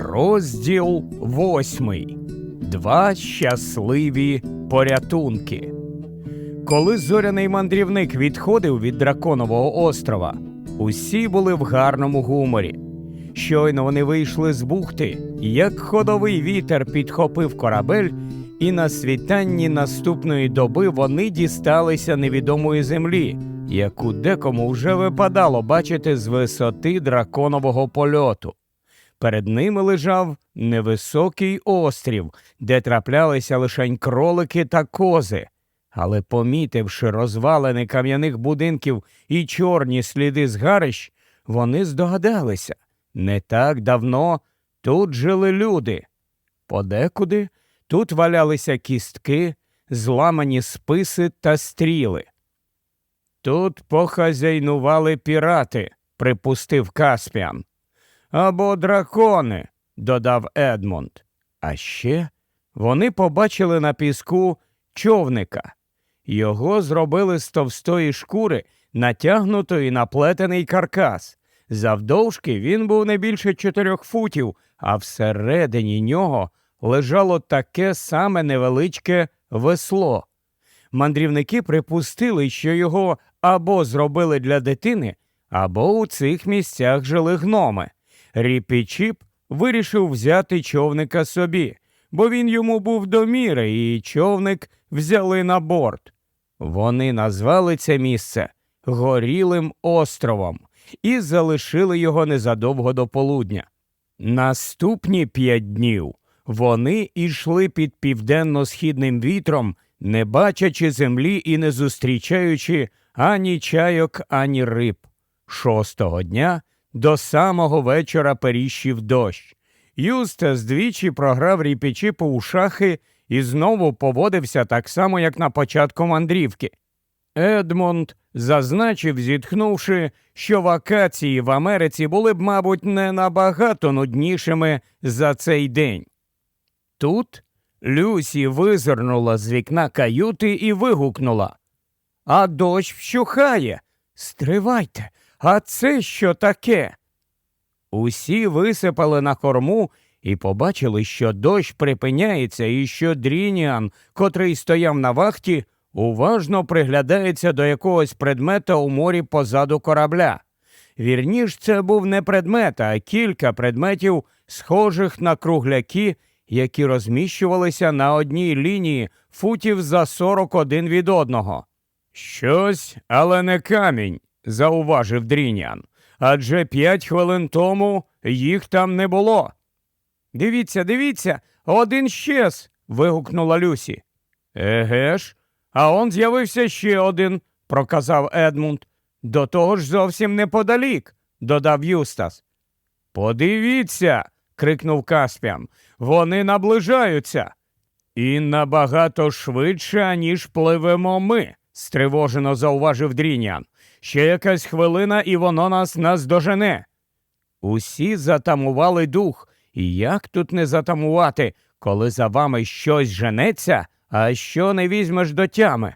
Розділ восьмий. Два щасливі порятунки. Коли зоряний мандрівник відходив від драконового острова, усі були в гарному гуморі. Щойно вони вийшли з бухти, як ходовий вітер підхопив корабель, і на світанні наступної доби вони дісталися невідомої землі, яку декому вже випадало бачити з висоти драконового польоту. Перед ними лежав невисокий острів, де траплялися лишень кролики та кози. Але, помітивши розвалини кам'яних будинків і чорні сліди згарищ, вони здогадалися не так давно тут жили люди. Подекуди тут валялися кістки, зламані списи та стріли. Тут похазяйнували пірати, припустив Каспіан. Або дракони, додав Едмунд. А ще вони побачили на піску човника. Його зробили з товстої шкури, натягнутої на плетений каркас. Завдовжки він був не більше чотирьох футів, а всередині нього лежало таке саме невеличке весло. Мандрівники припустили, що його або зробили для дитини, або у цих місцях жили гноми. Ріпі Чіп вирішив взяти човника собі, бо він йому був до міри, і човник взяли на борт. Вони назвали це місце Горілим островом і залишили його незадовго до полудня. Наступні п'ять днів вони йшли під південно-східним вітром, не бачачи землі і не зустрічаючи ані чайок, ані риб. Шостого дня до самого вечора періщив дощ. Юстас двічі програв ріпічіпу у шахи і знову поводився так само, як на початку мандрівки. Едмонд зазначив, зітхнувши, що вакації в Америці були б, мабуть, не набагато нуднішими за цей день. Тут Люсі визирнула з вікна каюти і вигукнула. А дощ вщухає. Стривайте, а це що таке? Усі висипали на корму і побачили, що дощ припиняється, і що Дрініан, котрий стояв на вахті, уважно приглядається до якогось предмета у морі позаду корабля. Вірніш, це був не предмет, а кілька предметів, схожих на кругляки, які розміщувалися на одній лінії футів за 41 від одного. Щось, але не камінь, зауважив Дрінян. Адже п'ять хвилин тому їх там не було. Дивіться, дивіться, один щез. вигукнула Люсі. Еге ж, а он з'явився ще один, проказав Едмунд. До того ж зовсім неподалік, додав Юстас. Подивіться. крикнув Каспіан. Вони наближаються. І набагато швидше, ніж пливемо ми, стривожено зауважив Дрінян. Ще якась хвилина, і воно нас наздожене. Усі затамували дух, і як тут не затамувати, коли за вами щось женеться, а що не візьмеш до тями?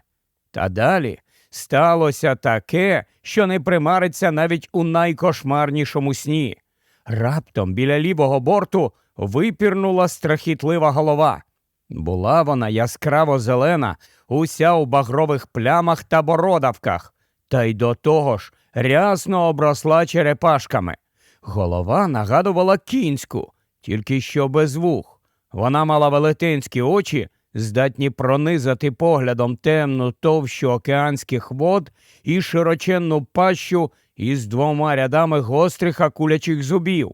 Та далі сталося таке, що не примариться навіть у найкошмарнішому сні. Раптом біля лівого борту випірнула страхітлива голова. Була вона яскраво зелена, уся у багрових плямах та бородавках, та й до того ж рясно обросла черепашками. Голова нагадувала кінську, тільки що без вух. Вона мала велетенські очі, здатні пронизати поглядом темну товщу океанських вод і широченну пащу із двома рядами гострих акулячих зубів.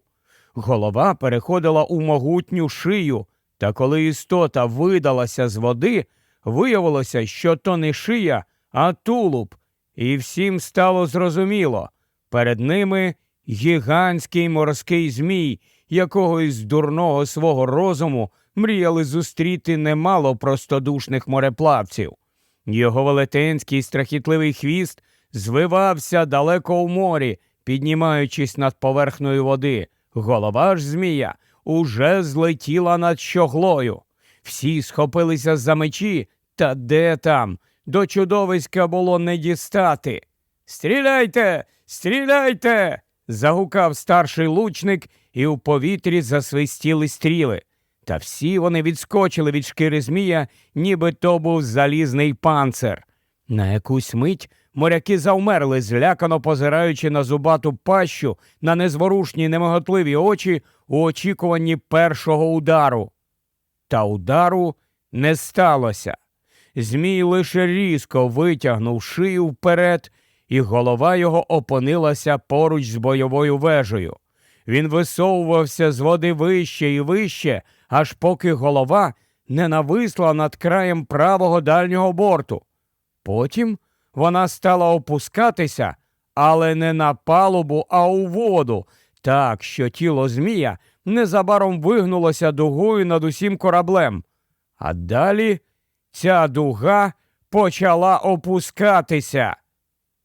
Голова переходила у могутню шию, та коли істота видалася з води, виявилося, що то не шия, а тулуб, і всім стало зрозуміло перед ними гігантський морський змій, якого із дурного свого розуму мріяли зустріти немало простодушних мореплавців. Його велетенський страхітливий хвіст звивався далеко в морі, піднімаючись над поверхнею води. Голова ж змія уже злетіла над щоглою. Всі схопилися за мечі, та де там? До чудовиська було не дістати. Стріляйте, стріляйте. загукав старший лучник, і в повітрі засвистіли стріли. Та всі вони відскочили від шкіри змія, ніби то був залізний панцир. На якусь мить моряки завмерли, злякано позираючи на зубату пащу, на незворушні немиготливі очі у очікуванні першого удару. Та удару не сталося. Змій лише різко витягнув шию вперед, і голова його опинилася поруч з бойовою вежею. Він висовувався з води вище і вище, аж поки голова не нависла над краєм правого дальнього борту. Потім вона стала опускатися, але не на палубу, а у воду, так що тіло Змія незабаром вигнулося дугою над усім кораблем. А далі ця дуга почала опускатися.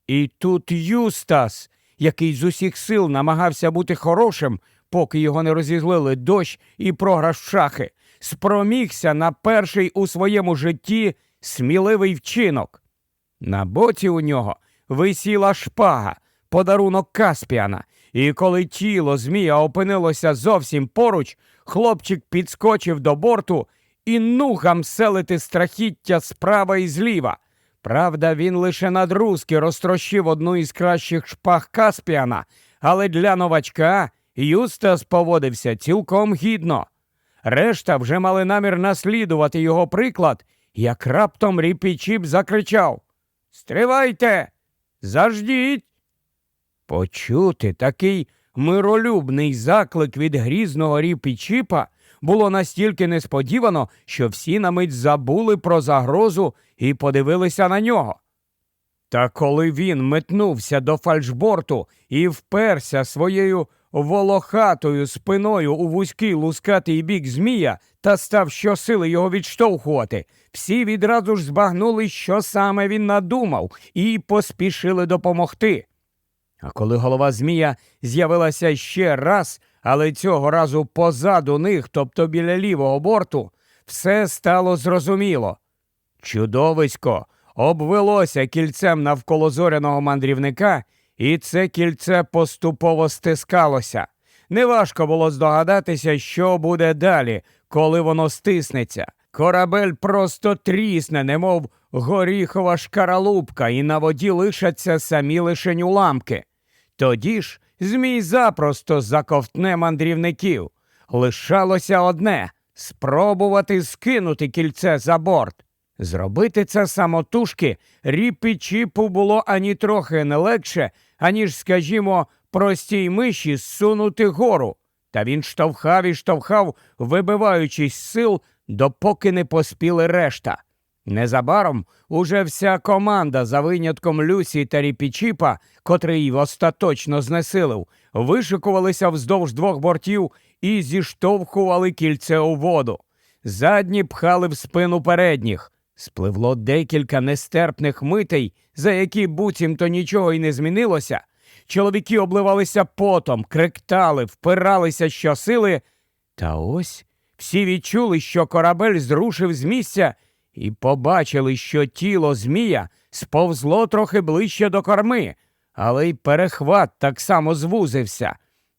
І тут Юстас, який з усіх сил намагався бути хорошим, поки його не розізлили дощ і програш шахи, спромігся на перший у своєму житті сміливий вчинок. На боці у нього висіла шпага, подарунок Каспіана, і коли тіло Змія опинилося зовсім поруч, хлопчик підскочив до борту і нугам селити страхіття справа і зліва. Правда, він лише надрузки розтрощив одну із кращих шпаг Каспіана, але для новачка Юстас поводився цілком гідно. Решта вже мали намір наслідувати його приклад, як раптом Ріпічіп закричав Стривайте! Заждіть! Почути такий миролюбний заклик від грізного Ріпічіпа було настільки несподівано, що всі на мить забули про загрозу і подивилися на нього. Та коли він метнувся до фальшборту і вперся своєю волохатою спиною у вузький лускатий бік змія та став щосили його відштовхувати, всі відразу ж збагнули, що саме він надумав, і поспішили допомогти. А коли голова Змія з'явилася ще раз, але цього разу позаду них, тобто біля лівого борту, все стало зрозуміло. Чудовисько обвелося кільцем навколо зоряного мандрівника, і це кільце поступово стискалося. Неважко було здогадатися, що буде далі, коли воно стиснеться. Корабель просто трісне, немов горіхова шкаралупка, і на воді лишаться самі лишень уламки. Тоді ж Змій запросто заковтне мандрівників. Лишалося одне спробувати скинути кільце за борт. Зробити це самотужки ріпі чіпу було ані трохи не легше, аніж, скажімо, простій миші зсунути гору. Та він штовхав і штовхав, вибиваючись сил, допоки не поспіли решта. Незабаром уже вся команда, за винятком Люсі та Ріпічіпа, котрий остаточно знесилив, вишикувалися вздовж двох бортів і зіштовхували кільце у воду. Задні пхали в спину передніх. Спливло декілька нестерпних митей, за які буцімто нічого й не змінилося. Чоловіки обливалися потом, криктали, впиралися щосили. Та ось всі відчули, що корабель зрушив з місця і побачили, що тіло Змія сповзло трохи ближче до корми, але й перехват так само звузився.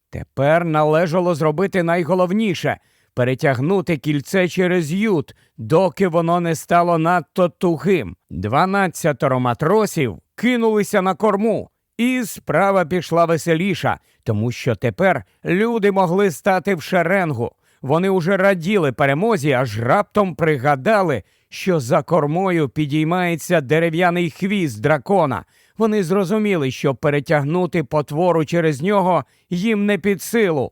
Тепер належало зробити найголовніше перетягнути кільце через ют, доки воно не стало надто тугим. Дванадцятеро матросів кинулися на корму. І справа пішла веселіша, тому що тепер люди могли стати в шеренгу. Вони уже раділи перемозі, аж раптом пригадали, що за кормою підіймається дерев'яний хвіст дракона. Вони зрозуміли, що перетягнути потвору через нього їм не під силу.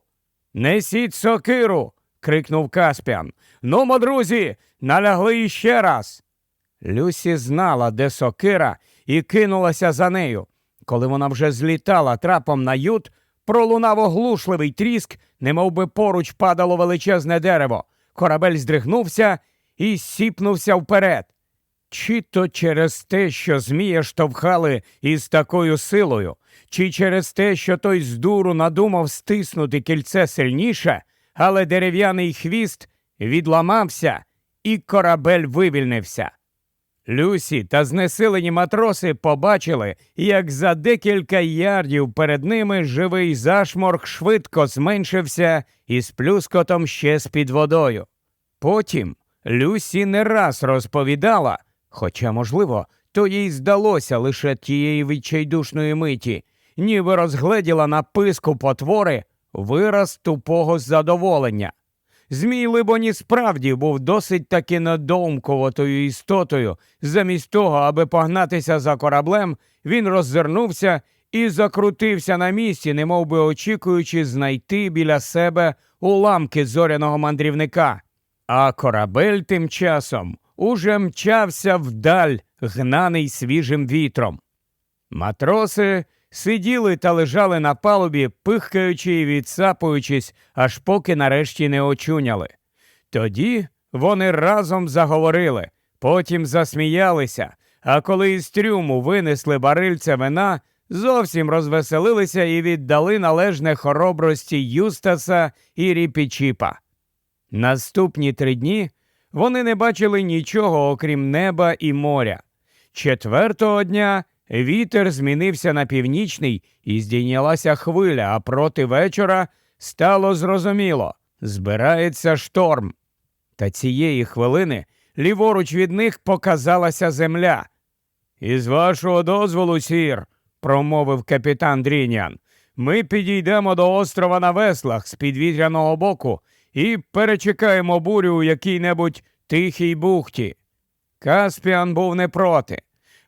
Несіть сокиру. крикнув Каспіан. Нумо, друзі, налягли іще раз. Люсі знала, де сокира, і кинулася за нею. Коли вона вже злітала трапом на ют, пролунав оглушливий тріск, немов би поруч падало величезне дерево. Корабель здригнувся і сіпнувся вперед. Чи то через те, що Змія штовхали із такою силою, чи через те, що той з дуру надумав стиснути кільце сильніше, але дерев'яний хвіст відламався, і корабель вивільнився. Люсі та знесилені матроси побачили, як за декілька ярдів перед ними живий зашморг швидко зменшився і з плюскотом ще з під водою. Потім Люсі не раз розповідала, хоча, можливо, то їй здалося лише тієї відчайдушної миті, ніби розгледіла на писку потвори вираз тупого задоволення. Змій, либоні, справді був досить таки надоумковатою істотою. Замість того, аби погнатися за кораблем, він роззирнувся і закрутився на місці, немов би очікуючи знайти біля себе уламки зоряного мандрівника. А корабель тим часом уже мчався вдаль, гнаний свіжим вітром. Матроси сиділи та лежали на палубі, пихкаючи і відсапуючись, аж поки нарешті не очуняли. Тоді вони разом заговорили, потім засміялися, а коли із трюму винесли барильця вина, зовсім розвеселилися і віддали належне хоробрості Юстаса і Ріпічіпа. Наступні три дні вони не бачили нічого, окрім неба і моря. Четвертого дня вітер змінився на північний і здійнялася хвиля, а проти вечора стало зрозуміло збирається шторм. Та цієї хвилини ліворуч від них показалася земля. Із вашого дозволу, сір, промовив капітан Дрінян, ми підійдемо до острова на веслах з підвітряного боку і перечекаємо бурю у якій-небудь тихій бухті. Каспіан був не проти.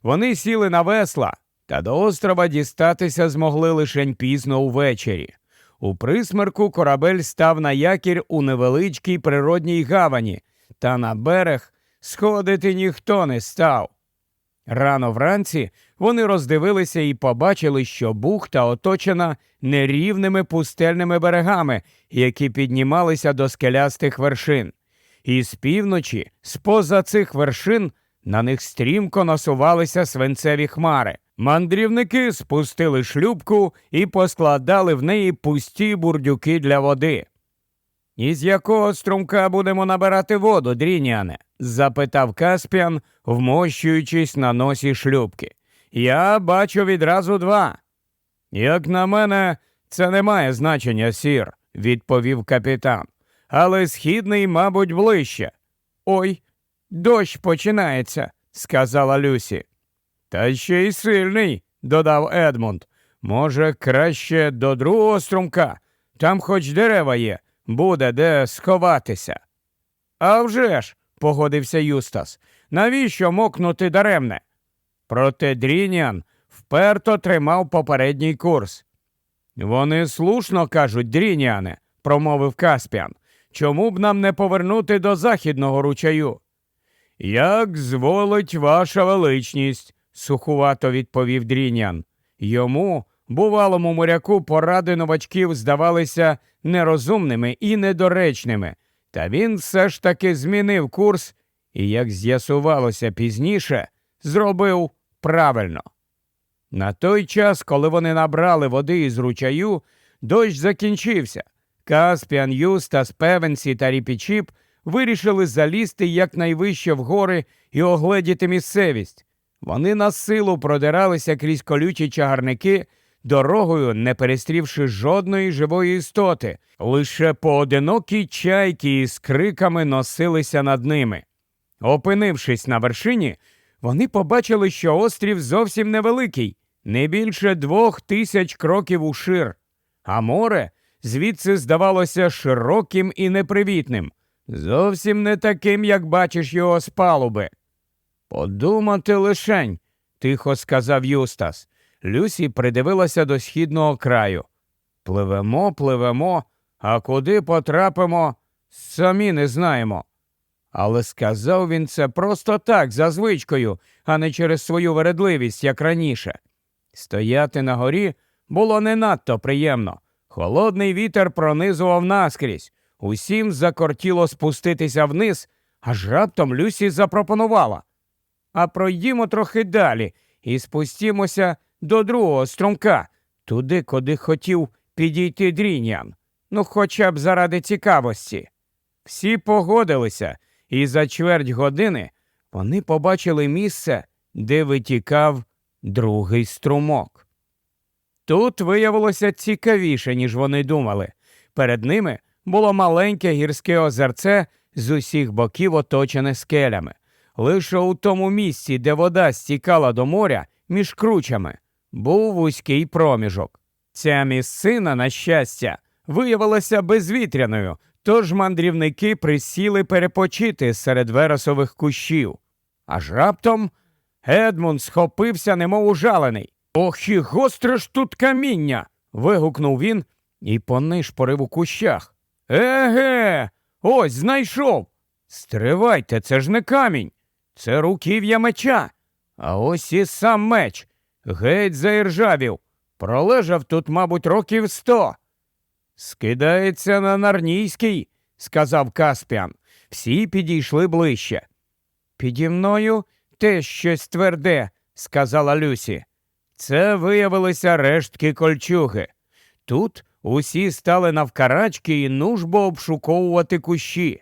Вони сіли на весла, та до острова дістатися змогли лише пізно увечері. У присмерку корабель став на якір у невеличкій природній гавані, та на берег сходити ніхто не став. Рано вранці вони роздивилися і побачили, що бухта оточена нерівними пустельними берегами, які піднімалися до скелястих вершин. І з півночі, з-поза цих вершин, на них стрімко насувалися свинцеві хмари. Мандрівники спустили шлюбку і поскладали в неї пусті бурдюки для води. Із якого струмка будемо набирати воду, дріняне? запитав Каспіан, вмощуючись на носі шлюбки. Я бачу відразу два. Як на мене, це не має значення, сір, відповів капітан. Але східний, мабуть, ближче. Ой, дощ починається, сказала Люсі. Та ще й сильний, додав Едмунд. Може, краще до другого струмка. Там хоч дерева є, буде де сховатися. «А вже ж», – погодився Юстас, навіщо мокнути даремне? Проте Дрініан вперто тримав попередній курс. Вони слушно кажуть, Дрініане, промовив Каспіан. Чому б нам не повернути до західного ручаю? Як зволить ваша величність, сухувато відповів Дрінян. Йому, бувалому моряку, поради новачків здавалися нерозумними і недоречними, та він все ж таки змінив курс і, як з'ясувалося пізніше, зробив правильно. На той час, коли вони набрали води із ручаю, дощ закінчився. Каспіан, Юстас, Певенсі та Ріпічіп вирішили залізти якнайвище в гори і огледіти місцевість. Вони на силу продиралися крізь колючі чагарники, дорогою не перестрівши жодної живої істоти, лише поодинокі чайки із криками носилися над ними. Опинившись на вершині, вони побачили, що острів зовсім невеликий, не більше двох тисяч кроків ушир, а море звідси здавалося широким і непривітним, зовсім не таким, як бачиш його з палуби. Подумати лишень, тихо сказав Юстас. Люсі придивилася до східного краю. Пливемо, пливемо, а куди потрапимо, самі не знаємо. Але сказав він це просто так, за звичкою, а не через свою вередливість, як раніше. Стояти на горі було не надто приємно. Холодний вітер пронизував наскрізь. Усім закортіло спуститися вниз, аж раптом Люсі запропонувала. А пройдімо трохи далі і спустімося до другого струмка, туди, куди хотів підійти дрінян. Ну, хоча б заради цікавості. Всі погодилися, і за чверть години вони побачили місце, де витікав другий струмок. Тут виявилося цікавіше, ніж вони думали. Перед ними було маленьке гірське озерце з усіх боків оточене скелями. Лише у тому місці, де вода стікала до моря між кручами, був вузький проміжок. Ця місцина, на щастя, виявилася безвітряною, тож мандрівники присіли перепочити серед вересових кущів. Аж раптом Едмунд схопився, немов ужалений. Ох, і гостре ж тут каміння. вигукнув він і понишпорив у кущах. Еге, ось знайшов. Стривайте, це ж не камінь, це руків'я меча. А ось і сам меч. Геть заіржавів. Пролежав тут, мабуть, років сто. Скидається на Нарнійський, сказав Каспіан. Всі підійшли ближче. Піді мною теж щось тверде, сказала Люсі. Це виявилися рештки кольчуги. Тут усі стали навкарачки і нужбо обшуковувати кущі.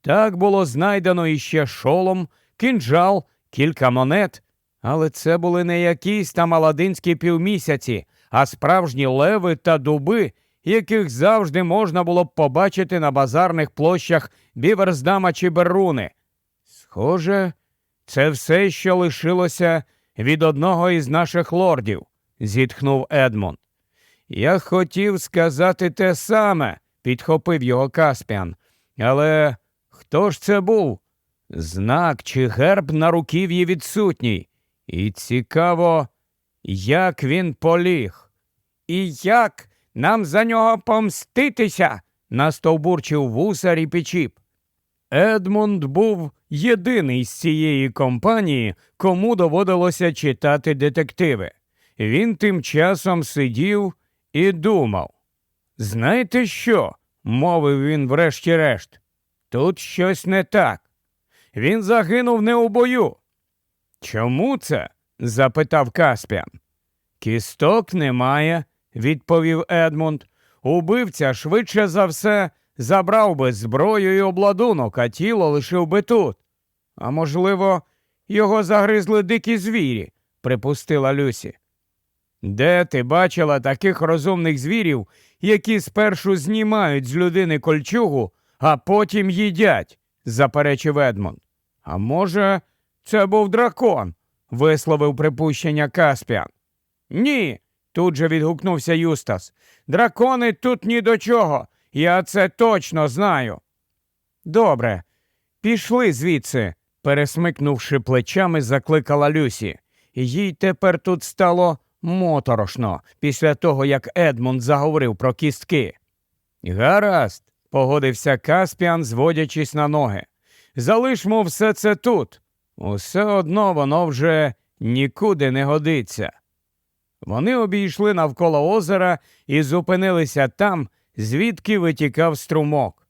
Так було знайдено іще шолом, кинджал, кілька монет, але це були не якісь там аладинські півмісяці, а справжні леви та дуби, яких завжди можна було б побачити на базарних площах Біверздама чи Беруни. Схоже, це все, що лишилося від одного із наших лордів, зітхнув Едмон. Я хотів сказати те саме, підхопив його Каспіан. Але хто ж це був? Знак чи герб на руків'ї відсутній. І цікаво, як він поліг. І як нам за нього помститися? настовбурчив вусар і печіп. Едмунд був єдиний з цієї компанії, кому доводилося читати детективи. Він тим часом сидів і думав. Знаєте що? мовив він врешті-решт. Тут щось не так. Він загинув не у бою. Чому це? запитав Каспіан. Кісток немає, відповів Едмунд. Убивця швидше за все забрав би зброю і обладунок, а тіло лишив би тут. А можливо, його загризли дикі звірі, припустила Люсі. Де ти бачила таких розумних звірів, які спершу знімають з людини кольчугу, а потім їдять, заперечив Едмонд. А може, це був дракон, висловив припущення Каспіан. Ні, тут же відгукнувся Юстас. Дракони тут ні до чого. Я це точно знаю. Добре, пішли звідси, пересмикнувши плечами, закликала Люсі. Їй тепер тут стало моторошно після того, як Едмунд заговорив про кістки. Гаразд, погодився Каспіан, зводячись на ноги. Залишмо все це тут. Усе одно воно вже нікуди не годиться. Вони обійшли навколо озера і зупинилися там, звідки витікав струмок.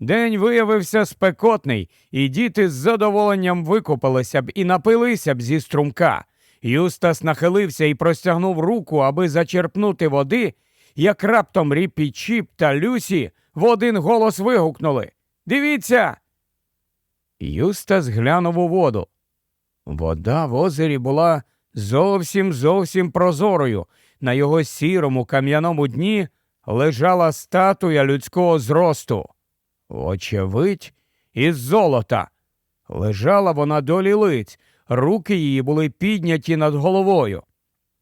День виявився спекотний, і діти з задоволенням викупалися б і напилися б зі струмка. Юстас нахилився і простягнув руку, аби зачерпнути води, як раптом Ріпі Чіп та Люсі в один голос вигукнули Дивіться. Юстас глянув у воду. Вода в озері була зовсім зовсім прозорою. На його сірому кам'яному дні лежала статуя людського зросту. Очевидь, із золота. Лежала вона долі лиць, руки її були підняті над головою.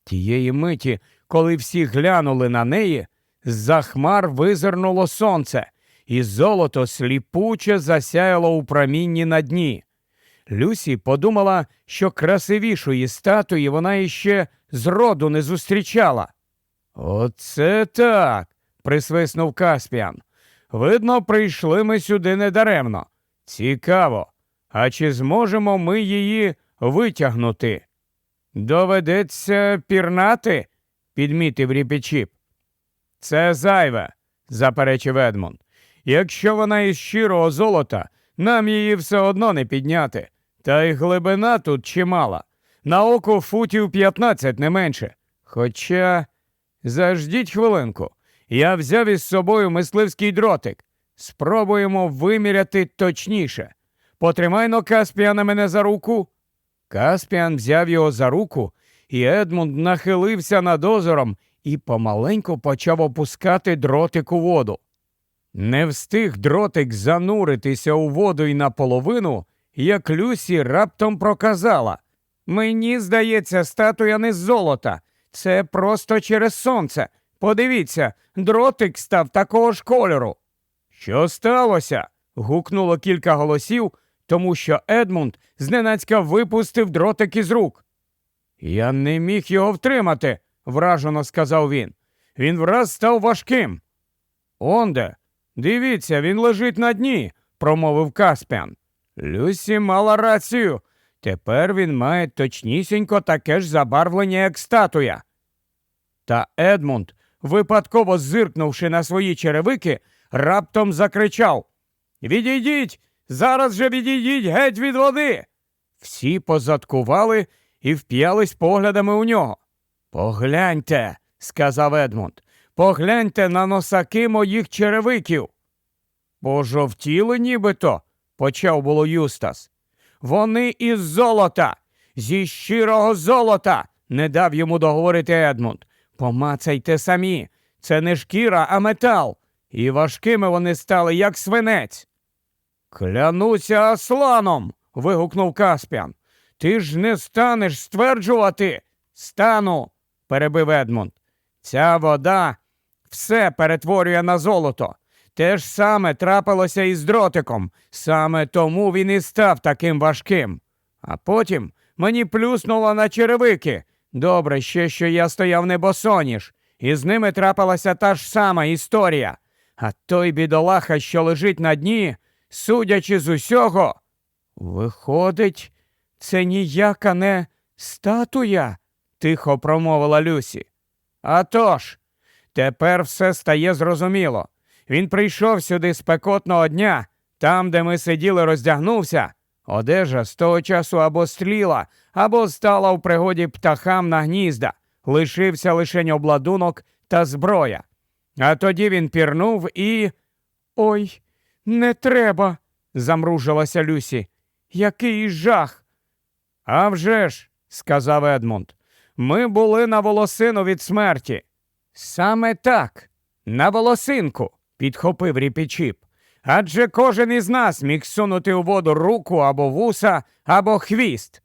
Тієї миті, коли всі глянули на неї, з-за хмар визирнуло сонце, і золото сліпуче засяяло у промінні на дні. Люсі подумала, що красивішої статуї вона іще зроду не зустрічала. Оце так. присвиснув Каспіан. Видно, прийшли ми сюди недаремно. Цікаво. А чи зможемо ми її витягнути? Доведеться пірнати, підмітив Ріпічіп. Це зайве, заперечив Едмонд. Якщо вона із щирого золота, нам її все одно не підняти. Та й глибина тут чимала. На око футів 15 не менше. Хоча. Заждіть хвилинку. Я взяв із собою мисливський дротик. Спробуємо виміряти точніше. Потримай но Каспіана мене за руку. Каспіан взяв його за руку, і Едмунд нахилився над озером і помаленьку почав опускати дротик у воду. Не встиг дротик зануритися у воду і наполовину, як Люсі раптом проказала Мені здається, статуя не з золота. Це просто через сонце. Подивіться, дротик став такого ж кольору. Що сталося? гукнуло кілька голосів, тому що Едмунд зненацька випустив дротик із рук. Я не міг його втримати, вражено сказав він. Він враз став важким. Онде, дивіться, він лежить на дні, промовив Каспіан. Люсі мала рацію. Тепер він має точнісінько таке ж забарвлення, як статуя. Та Едмунд, випадково зиркнувши на свої черевики, раптом закричав Відійдіть! Зараз же відійдіть геть від води. Всі позадкували і вп'ялись поглядами у нього. Погляньте, сказав Едмунд, погляньте на носаки моїх черевиків. Пожовтіли нібито, почав було Юстас. Вони із золота, зі щирого золота, не дав йому договорити Едмунд. Помацайте самі. Це не шкіра, а метал. І важкими вони стали, як свинець. Клянуся Асланом. вигукнув Каспіан. Ти ж не станеш стверджувати. Стану, перебив Едмунд. Ця вода все перетворює на золото. Те ж саме трапилося і з дротиком. Саме тому він і став таким важким. А потім мені плюснуло на черевики. Добре ще, що я стояв небосоніж, і з ними трапилася та ж сама історія. А той бідолаха, що лежить на дні, судячи з усього, виходить, це ніяка не статуя, тихо промовила Люсі. «А тож, тепер все стає зрозуміло. Він прийшов сюди з пекотного дня, там, де ми сиділи, роздягнувся. Одежа з того часу або стріла, або стала в пригоді птахам на гнізда, лишився лишень обладунок та зброя. А тоді він пірнув і. Ой, не треба, замружилася Люсі. Який жах. «А вже ж», – сказав Едмунд, ми були на волосину від смерті. Саме так, на волосинку, підхопив ріпічіп. Адже кожен із нас міг сунути у воду руку або вуса, або хвіст.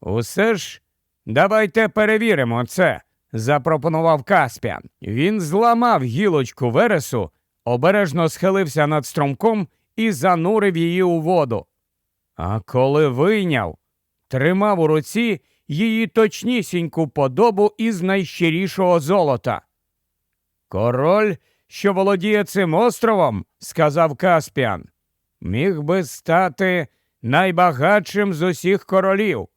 Усе ж давайте перевіримо це, запропонував Каспіан. Він зламав гілочку вересу, обережно схилився над стромком і занурив її у воду. А коли вийняв, тримав у руці її точнісіньку подобу із найщирішого золота. Король, що володіє цим островом, сказав Каспіан, міг би стати найбагатшим з усіх королів,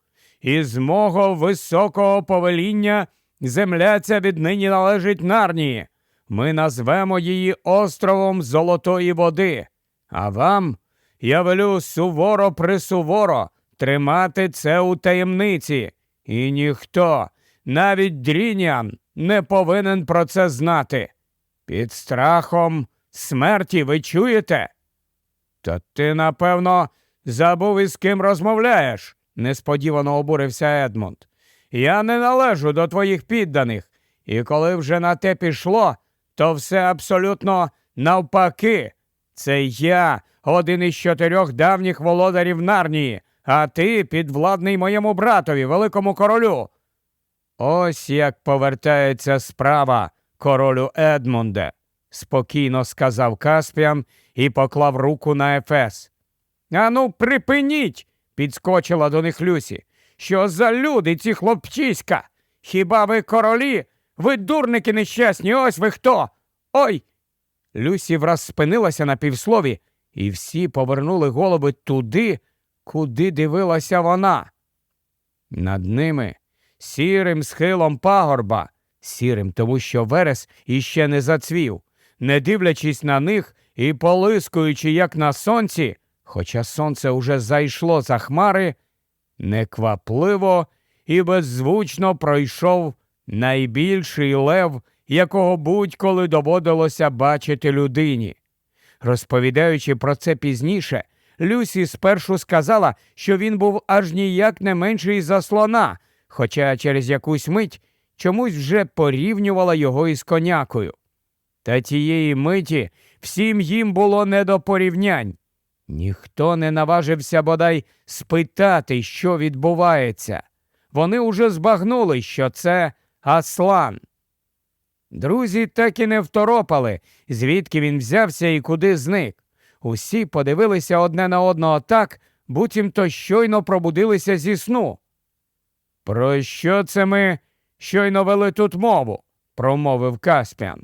і з мого високого повеління земля ця віднині належить Нарнії. Ми назвемо її островом Золотої води, а вам я велю суворо присуворо тримати це у таємниці, і ніхто, навіть дрінян, не повинен про це знати. Під страхом смерті ви чуєте? Та ти, напевно, забув із ким розмовляєш, несподівано обурився Едмунд. Я не належу до твоїх підданих, і коли вже на те пішло, то все абсолютно навпаки. Це я, один із чотирьох давніх володарів Нарнії, а ти підвладний моєму братові, великому королю. Ось як повертається справа, королю Едмунде, спокійно сказав Каспіан і поклав руку на Ефес. Ану, припиніть, підскочила до них Люсі. Що за люди ці хлопчиська? Хіба ви королі? Ви дурники нещасні, ось ви хто? Ой. Люсі враз спинилася на півслові, і всі повернули голови туди, куди дивилася вона. Над ними сірим схилом пагорба, сірим, тому що верес іще не зацвів, не дивлячись на них і полискуючи, як на сонці, хоча сонце уже зайшло за хмари, неквапливо і беззвучно пройшов найбільший лев, якого будь-коли доводилося бачити людині. Розповідаючи про це пізніше, Люсі спершу сказала, що він був аж ніяк не менший за слона, хоча через якусь мить чомусь вже порівнювала його із конякою. Та тієї миті всім їм було не до порівнянь. Ніхто не наважився бодай спитати, що відбувається. Вони уже збагнули, що це Аслан. Друзі так і не второпали, звідки він взявся і куди зник. Усі подивилися одне на одного так, буцімто щойно пробудилися зі сну. Про що це ми щойно вели тут мову? промовив Каспіан.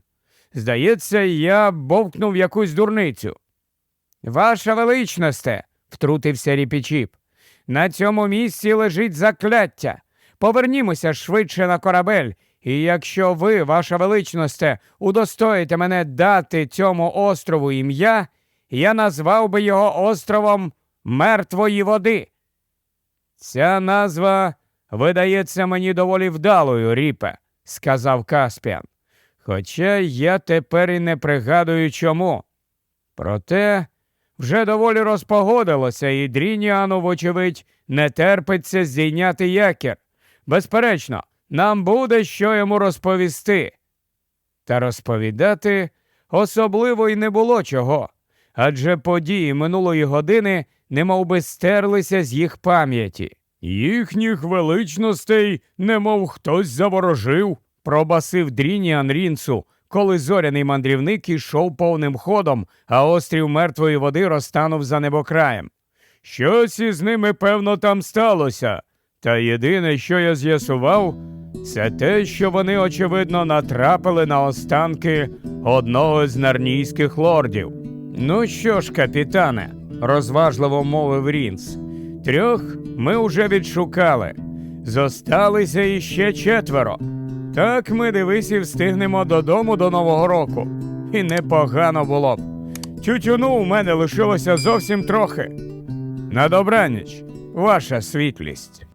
Здається, я бовкнув якусь дурницю. Ваша величносте, втрутився ріпічіп. На цьому місці лежить закляття. Повернімося швидше на корабель, і якщо ви, ваша величносте, удостоїте мене дати цьому острову ім'я, я назвав би його островом Мертвої води. Ця назва видається мені доволі вдалою, ріпе, сказав Каспіан. Хоча я тепер і не пригадую чому. Проте вже доволі розпогодилося, і Дрініану, вочевидь, не терпиться здійняти якір. Безперечно, нам буде що йому розповісти. Та розповідати особливо й не було чого, адже події минулої години немов би стерлися з їх пам'яті. Їхніх величностей, немов хтось заворожив, пробасив Дрініан Рінцу, коли зоряний мандрівник ішов повним ходом, а острів мертвої води розтанув за небокраєм. Щось із ними, певно, там сталося. Та єдине, що я з'ясував, це те, що вони, очевидно, натрапили на останки одного з нарнійських лордів. Ну що ж, капітане, розважливо мовив Рінц, трьох ми уже відшукали. Зосталися іще четверо. Так ми дивись і встигнемо додому до Нового року. І непогано було б. Тютюну у мене лишилося зовсім трохи. На добраніч, ваша світлість.